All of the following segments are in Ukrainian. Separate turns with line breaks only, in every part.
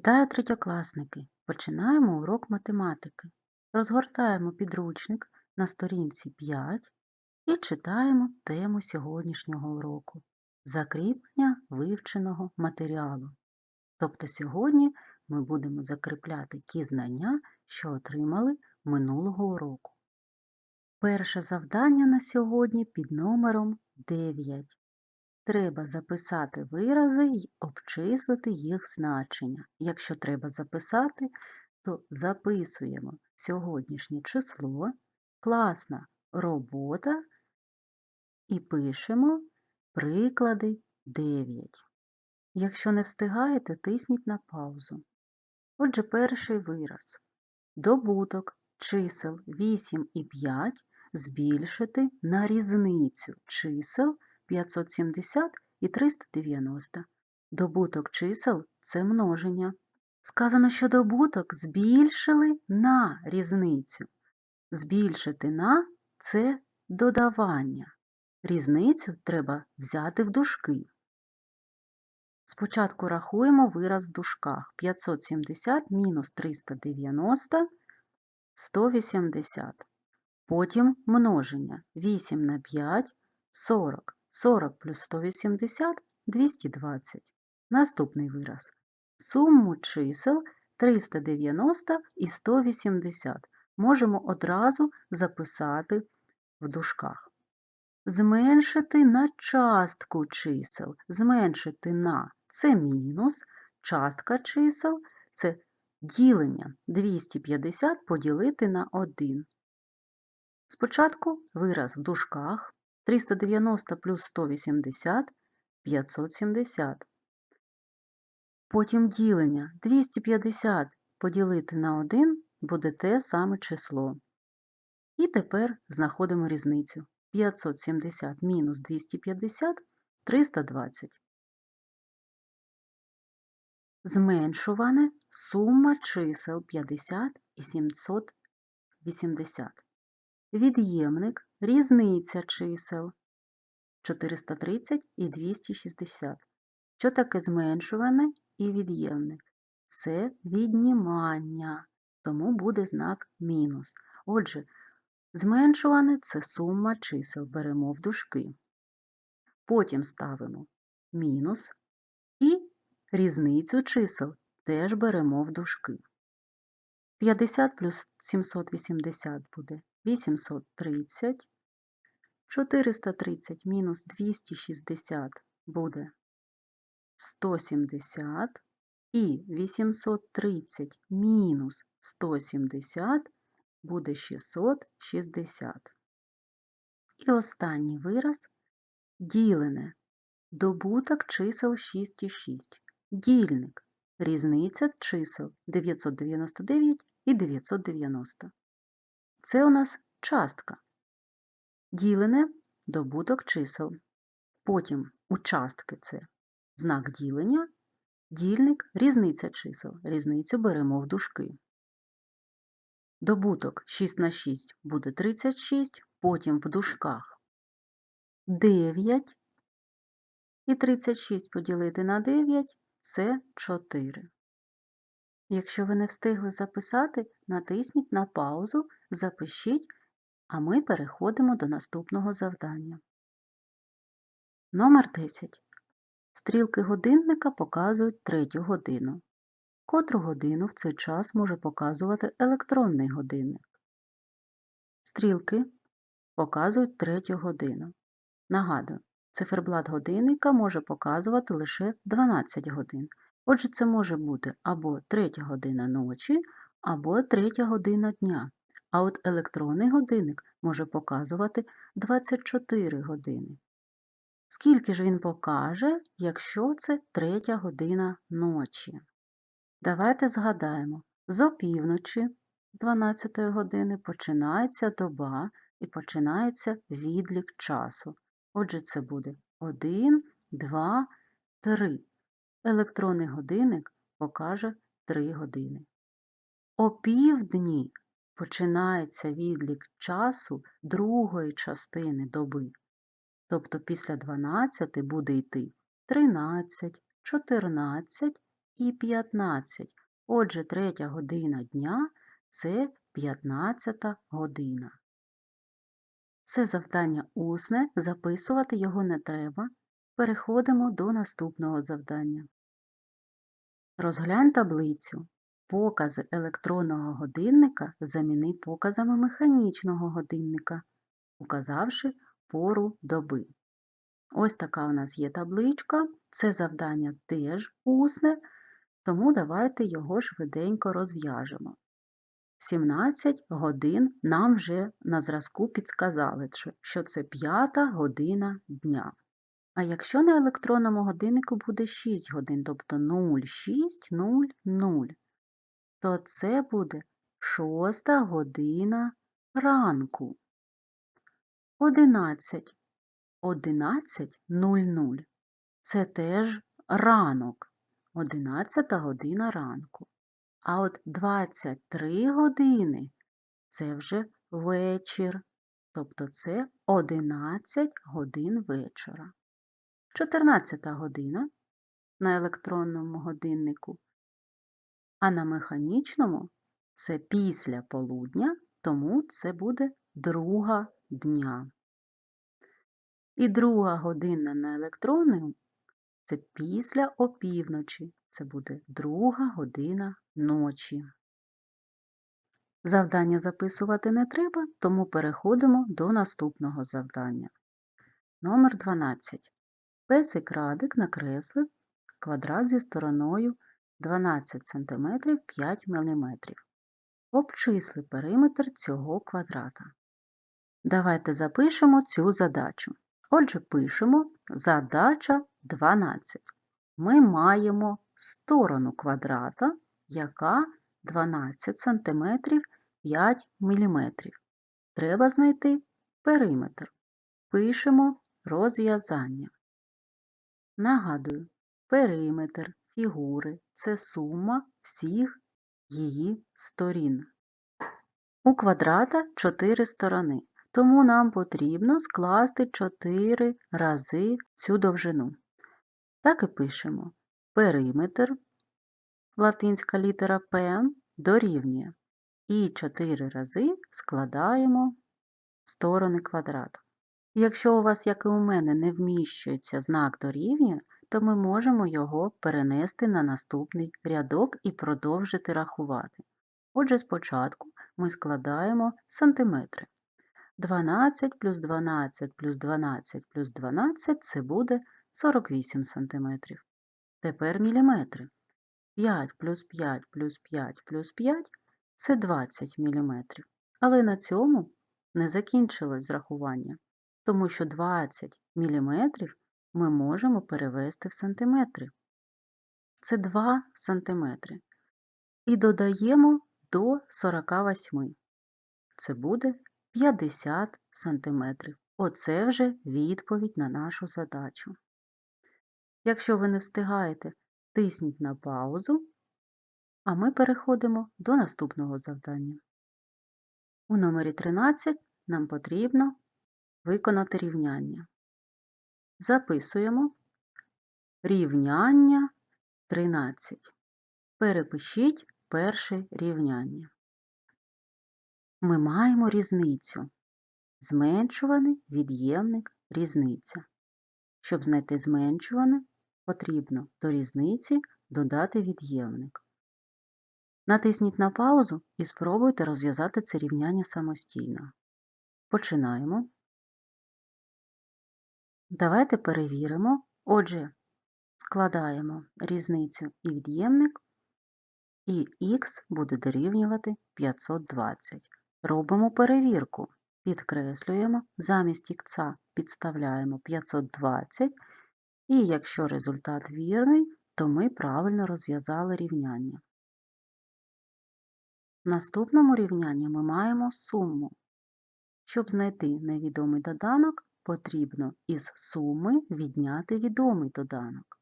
Вітаю третьокласники! Починаємо урок математики. Розгортаємо підручник на сторінці 5 і читаємо тему сьогоднішнього уроку закріплення вивченого матеріалу. Тобто сьогодні ми будемо закріпляти ті знання, що отримали минулого уроку. Перше завдання на сьогодні під номером 9. Треба записати вирази й обчислити їх значення. Якщо треба записати, то записуємо сьогоднішнє число, класна робота і пишемо приклади 9. Якщо не встигаєте, тисніть на паузу. Отже, перший вираз. Добуток чисел 8 і 5 збільшити на різницю чисел 570 і 390. Добуток чисел це множення. Сказано, що добуток збільшили на різницю. Збільшити на це додавання. Різницю треба взяти в дужки. Спочатку рахуємо вираз в дужках. 570 мінус 390 180. Потім множення 8 на 5 40. 40 плюс 180 220. Наступний вираз. Суму чисел 390 і 180 можемо одразу записати в дужках. Зменшити на частку чисел. Зменшити на це мінус, частка чисел це ділення 250 поділити на 1. Спочатку вираз в дужках 390 плюс 180 570. Потім ділення 250 поділити на 1 буде те саме число. І тепер знаходимо різницю. 570 мінус 250 320. Зменшуване сума чисел 50 і 780. Від'ємник різниця чисел 430 і 260. Що таке зменшуване і від'ємник? Це віднімання, тому буде знак мінус. Отже, зменшуване це сума чисел, беремо в дужки. Потім ставимо мінус і різницю чисел теж беремо в дужки. 50 плюс 780 буде 830. 430 мінус 260 буде 170. І 830 мінус 170 буде 660. І останній вираз ділене. Добуток чисел 6 і 6. Дільник. Різниця чисел 999 і 990. Це у нас частка. Ділене добуток чисел. Потім участки це знак ділення, дільник різниця чисел. Різницю беремо в дужки. Добуток 6 на 6 буде 36, потім в дужках 9 і 36 поділити на 9 це 4. Якщо ви не встигли записати, натисніть на паузу, запишіть, а ми переходимо до наступного завдання. Номер 10. Стрілки годинника показують третю годину. Котру годину в цей час може показувати електронний годинник. Стрілки показують третю годину. Нагадую, циферблат годинника може показувати лише 12 годин. Отже, це може бути або 3 година ночі, або 3 година дня. А от електронний годинник може показувати 24 години. Скільки ж він покаже, якщо це 3 година ночі? Давайте згадаємо, з опівночі з 12 години починається доба і починається відлік часу. Отже, це буде 1, 2, 3. Електронний годинник покаже 3 години. О півдні починається відлік часу другої частини доби. Тобто після 12 буде йти 13, 14 і 15. Отже, третя година дня це 15 година. Це завдання усне, записувати його не треба. Переходимо до наступного завдання. Розглянь таблицю. Покази електронного годинника заміни показами механічного годинника, указавши пору доби. Ось така у нас є табличка. Це завдання теж усне, тому давайте його швиденько розв'яжемо. 17 годин нам вже на зразку підсказали, що це п'ята година дня. А якщо на електронному годиннику буде 6 годин, тобто 06.00, то це буде 6 година ранку. 11. 11.00 це теж ранок. 11 година ранку. А от 23 години це вже вечір, тобто це 11 годин вечора. 14 година на електронному годиннику, а на механічному це після полудня, тому це буде друга дня. І друга година на електронному це після опівночі, це буде друга година ночі. Завдання записувати не треба, тому переходимо до наступного завдання. Номер 12. Песик радик накреслив квадрат зі стороною 12 см 5 мм. Обчисли периметр цього квадрата. Давайте запишемо цю задачу. Отже, пишемо задача 12. Ми маємо сторону квадрата, яка 12 см 5 мм. Треба знайти периметр. Пишемо розв'язання. Нагадую, периметр фігури це сума всіх її сторін. У квадрата 4 сторони, тому нам потрібно скласти 4 рази цю довжину. Так і пишемо периметр, латинська літера П дорівнює. І 4 рази складаємо сторони квадрата. Якщо у вас, як і у мене, не вміщується знак дорівнює, то ми можемо його перенести на наступний рядок і продовжити рахувати. Отже, спочатку ми складаємо сантиметри. 12 плюс 12 плюс 12 плюс 12 це буде 48 сантиметрів. Тепер міліметри. 5 плюс 5 плюс 5 плюс 5 це 20 міліметрів. Але на цьому не закінчилось зрахування тому що 20 мм ми можемо перевести в сантиметри. Це 2 сантиметри. І додаємо до 48. Це буде 50 сантиметрів. Оце вже відповідь на нашу задачу. Якщо ви не встигаєте, тисніть на паузу, а ми переходимо до наступного завдання. У номері 13 нам потрібно Виконати рівняння. Записуємо рівняння 13. Перепишіть перше рівняння. Ми маємо різницю. Зменшуваний від'ємник різниця. Щоб знайти зменшуване, потрібно до різниці додати від'ємник. Натисніть на паузу і спробуйте розв'язати це рівняння самостійно. Починаємо. Давайте перевіримо. Отже, складаємо різницю і від'ємник, і х буде дорівнювати 520. Робимо перевірку. Підкреслюємо, замість х підставляємо 520, і якщо результат вірний, то ми правильно розв'язали рівняння. В наступному рівнянні ми маємо суму. Щоб знайти невідомий доданок, потрібно із суми відняти відомий доданок.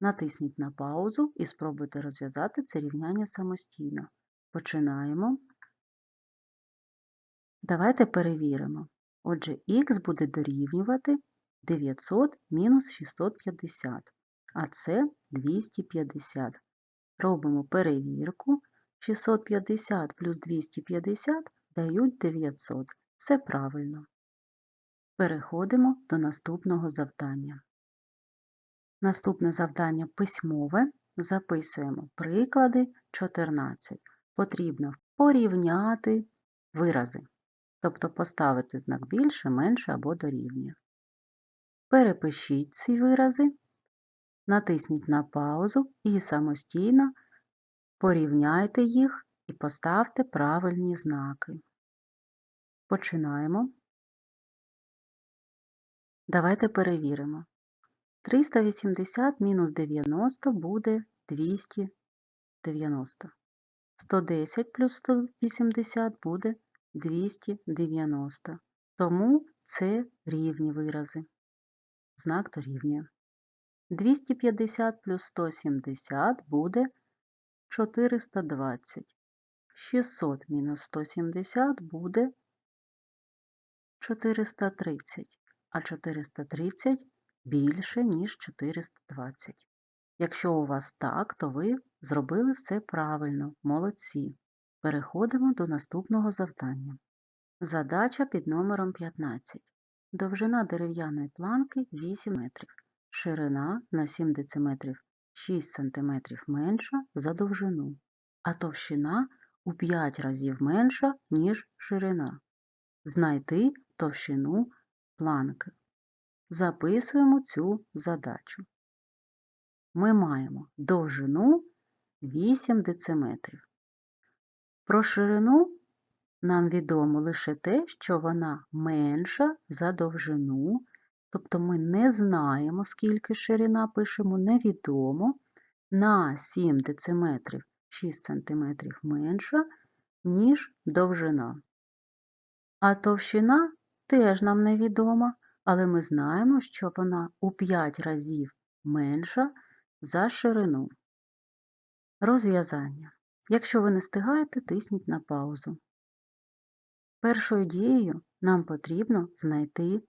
Натисніть на паузу і спробуйте розв'язати це рівняння самостійно. Починаємо. Давайте перевіримо. Отже, х буде дорівнювати 900 мінус 650, а це 250. робимо перевірку. 650 плюс 250 дають 900. Все правильно. Переходимо до наступного завдання. Наступне завдання письмове. Записуємо приклади 14. Потрібно порівняти вирази, тобто поставити знак більше, менше або дорівнює. Перепишіть ці вирази, натисніть на паузу і самостійно порівняйте їх і поставте правильні знаки. Починаємо. Давайте перевіримо. 380 мінус 90 буде 290. 110 плюс 180 буде 290. Тому це рівні вирази. Знак дорівнює. 250 плюс 170 буде 420. 600 мінус 170 буде 430, а 430 більше, ніж 420. Якщо у вас так, то ви зробили все правильно, молодці. Переходимо до наступного завдання. Задача під номером 15. Довжина дерев'яної планки 8 метрів. Ширина на 7 дециметрів 6 см менша за довжину, а товщина у 5 разів менша, ніж ширина. Знайти товщину планки. Записуємо цю задачу. Ми маємо довжину 8 дециметрів. Про ширину нам відомо лише те, що вона менша за довжину, тобто ми не знаємо, скільки ширина пишемо невідомо, на 7 дециметрів 6 см менша, ніж довжина. А товщина теж нам невідома, але ми знаємо, що вона у 5 разів менша за ширину. Розв'язання. Якщо ви не встигаєте, тисніть на паузу. Першою дією нам потрібно знайти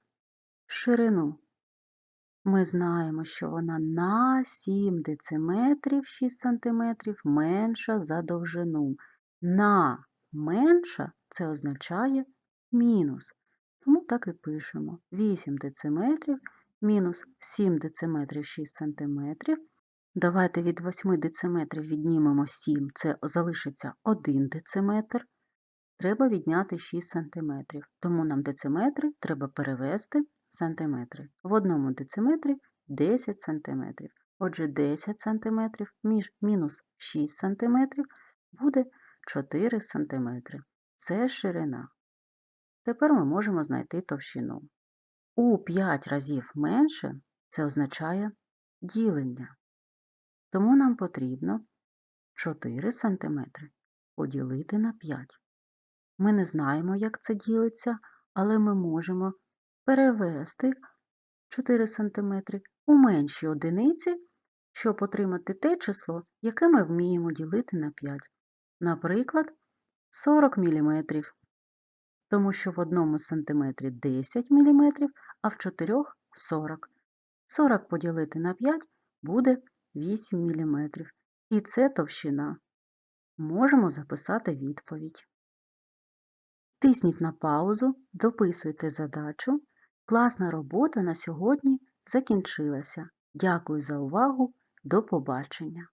ширину. Ми знаємо, що вона на 7 дециметрів 6 см менша за довжину. На менша це означає мінус. Тому так і пишемо 8 дециметрів мінус 7 дециметрів 6 см. Давайте від 8 дециметрів віднімемо 7, це залишиться 1 дециметр. Треба відняти 6 см, тому нам дециметри треба перевести в сантиметри. В одному дециметрі 10 см. Отже, 10 см між мінус 6 см буде 4 см. Це ширина. Тепер ми можемо знайти товщину. У 5 разів менше це означає ділення. Тому нам потрібно 4 см поділити на 5. Ми не знаємо, як це ділиться, але ми можемо перевести 4 см у менші одиниці, щоб отримати те число, яке ми вміємо ділити на 5. Наприклад, 40 мм, тому що в одному сантиметрі 10 мм, а в 4 – 40. 40 поділити на 5 буде 8 мм. І це товщина. Можемо записати відповідь. Тисніть на паузу, дописуйте задачу. Класна робота на сьогодні закінчилася. Дякую за увагу. До побачення!